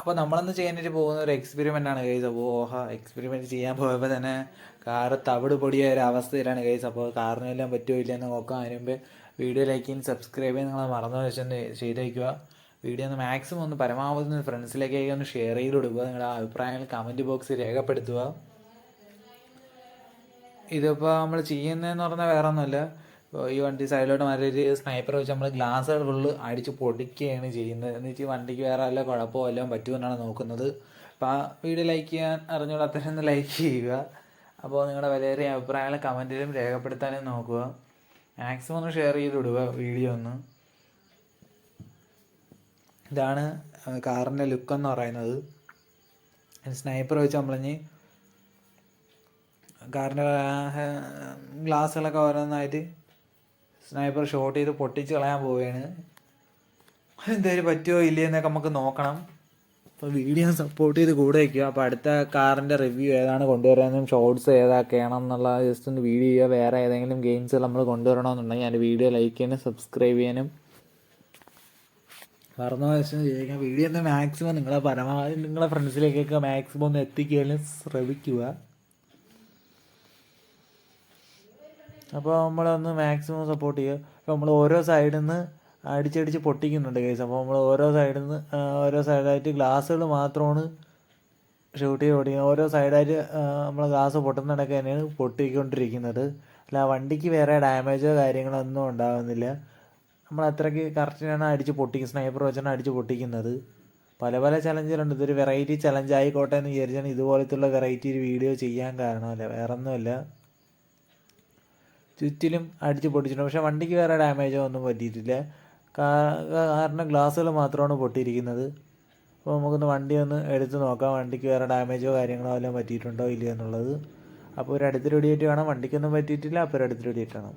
അപ്പോൾ നമ്മളന്ന് ചെയ്യാനായിട്ട് പോകുന്ന ഒരു എക്സ്പെരിമെന്റ് ആണ് കൈസ് അപ്പോൾ ഓഹ എക്സ്പെരിമെന്റ് ചെയ്യാൻ പോയപ്പോൾ തന്നെ കാറ് തവിട് പൊടിയ ഒരു അവസ്ഥയിലാണ് കൈസ് അപ്പോൾ കാറിന് വല്ലതും പറ്റുമോ ഇല്ലയെന്ന് നോക്കാം അതിന് മുമ്പ് വീഡിയോ ലൈക്ക് ചെയ്യാൻ സബ്സ്ക്രൈബ് ചെയ്യാൻ നിങ്ങൾ മറന്നു വെച്ചൊന്ന് ചെയ്തേക്കുക വീഡിയോ ഒന്ന് മാക്സിമം ഒന്ന് പരമാവധി ഒന്ന് ഫ്രണ്ട്സിലേക്കൊക്കെ ഒന്ന് ഷെയർ ചെയ്ത് കൊടുക്കുക. നിങ്ങളുടെ അഭിപ്രായങ്ങൾ കമന്റ് ബോക്സിൽ രേഖപ്പെടുത്തുക. ഇതിപ്പോൾ നമ്മൾ ചെയ്യുന്നതെന്ന് പറഞ്ഞാൽ വേറെ ഒന്നുമില്ല ഈ വണ്ടി സൈഡിലോട്ട് മാറി സ്നൈപ്പർ വെച്ച് നമ്മൾ ഗ്ലാസ്സുകൾ ഫുള്ള് അടിച്ച് പൊടിക്കുകയാണ് ചെയ്യുന്നത്. എന്ന് വെച്ചാൽ വണ്ടിക്ക് വേറെ വല്ല കുഴപ്പമോ എല്ലാം പറ്റുമെന്നാണ് നോക്കുന്നത്. അപ്പോൾ ആ വീഡിയോ ലൈക്ക് ചെയ്യാൻ അറിഞ്ഞോളൂ അത്രയും ഒന്ന് ലൈക്ക് ചെയ്യുക. അപ്പോൾ നിങ്ങളുടെ വിലയേറിയ അഭിപ്രായങ്ങൾ കമന്റിലും രേഖപ്പെടുത്താനും നോക്കുക. മാക്സിമം ഒന്ന് ഷെയർ ചെയ്ത് വിടുക വീഡിയോ ഒന്ന്. ഇതാണ് കാറിന്റെ ലുക്ക് എന്ന് പറയുന്നത്. സ്നൈപ്പർ വെച്ച് നമ്മളിഞ്ഞ് കാറിന്റെ ഗ്ലാസ്സുകളൊക്കെ ഓരോന്നായിട്ട് സ്നൈപ്പർ ഷോട്ട് ചെയ്ത് പൊട്ടിച്ച് കളയാൻ പോവുകയാണ്. എന്തായാലും പറ്റുമോ ഇല്ലേ എന്നൊക്കെ നമുക്ക് നോക്കണം. അപ്പോൾ വീഡിയോ സപ്പോർട്ട് ചെയ്ത് കൂടെ വയ്ക്കുക അപ്പോൾ അടുത്ത കാറിന്റെ റിവ്യൂ ഏതാണ് കൊണ്ടുവരാനും ഷോർട്സ് ഏതാക്കണം എന്നുള്ള ജസ്റ്റ് ഒന്ന് വീഡിയോ ചെയ്യുക. വേറെ ഏതെങ്കിലും ഗെയിംസ് നമ്മൾ കൊണ്ടുവരണമെന്നുണ്ടെങ്കിൽ അതിന്റെ വീഡിയോ ലൈക്ക് ചെയ്യാനും സബ്സ്ക്രൈബ് ചെയ്യാനും. പറഞ്ഞു ചെയ്യുക വീഡിയോ മാക്സിമം നിങ്ങളെ പരമാവധി നിങ്ങളെ ഫ്രണ്ട്സിലേക്കൊക്കെ മാക്സിമം ഒന്ന് എത്തിക്കാനും ശ്രമിക്കുക. അപ്പോൾ നമ്മളൊന്ന് മാക്സിമം സപ്പോർട്ട് ചെയ്യുക. അപ്പോൾ നമ്മൾ ഓരോ സൈഡിൽ നിന്ന് അടിച്ചടിച്ച് പൊട്ടിക്കുന്നുണ്ട് കേസ് അപ്പോൾ നമ്മൾ ഓരോ സൈഡിൽ നിന്ന് ഓരോ സൈഡായിട്ട് ഗ്ലാസ്സുകൾ മാത്രമാണ് ഷൂട്ട് ചെയ്ത് പൊട്ടിക്കുന്നത്. ഓരോ സൈഡായിട്ട് നമ്മൾ ഗ്ലാസ് പൊട്ടുന്നിടക്ക് തന്നെയാണ് പൊട്ടിക്കൊണ്ടിരിക്കുന്നത്. അല്ല വണ്ടിക്ക് വേറെ ഡാമേജോ കാര്യങ്ങളോ ഒന്നും ഉണ്ടാകുന്നില്ല നമ്മൾ അത്രയ്ക്ക് കറക്റ്റിനാണ് അടിച്ച് പൊട്ടിക്കുന്നത് സ്നൈപ്പർ വെച്ചാണ് അടിച്ച് പൊട്ടിക്കുന്നത്. പല പല ചലഞ്ചുകളുണ്ട് ഇതൊരു വെറൈറ്റി ചലഞ്ച് ആയിക്കോട്ടെ എന്ന് വിചാരിച്ചാണ് ഇതുപോലത്തുള്ള വെറൈറ്റി ഒരു വീഡിയോ ചെയ്യാൻ കാരണമല്ല വേറെ ഒന്നുമല്ല ചുറ്റിലും അടിച്ച് പൊട്ടിച്ചിട്ടുണ്ട്. പക്ഷേ വണ്ടിക്ക് വേറെ ഡാമേജോ ഒന്നും പറ്റിയിട്ടില്ല. കാരണം ഗ്ലാസ്സുകൾ മാത്രമാണ് പൊട്ടിയിരിക്കുന്നത്. അപ്പോൾ നമുക്കൊന്ന് വണ്ടി ഒന്ന് എടുത്ത് നോക്കാം. വണ്ടിക്ക് വേറെ ഡാമേജോ കാര്യങ്ങളോ വല്ലതും പറ്റിയിട്ടുണ്ടോ ഇല്ലയോ എന്നുള്ളത്. അപ്പോൾ ഒരു അടുത്തൊരു വെടിയേറ്റ് വേണം. വണ്ടിക്കൊന്നും പറ്റിയിട്ടില്ല. അപ്പോൾ ഒരു അടുത്തൊരു വെടിയേറ്റ് വേണം.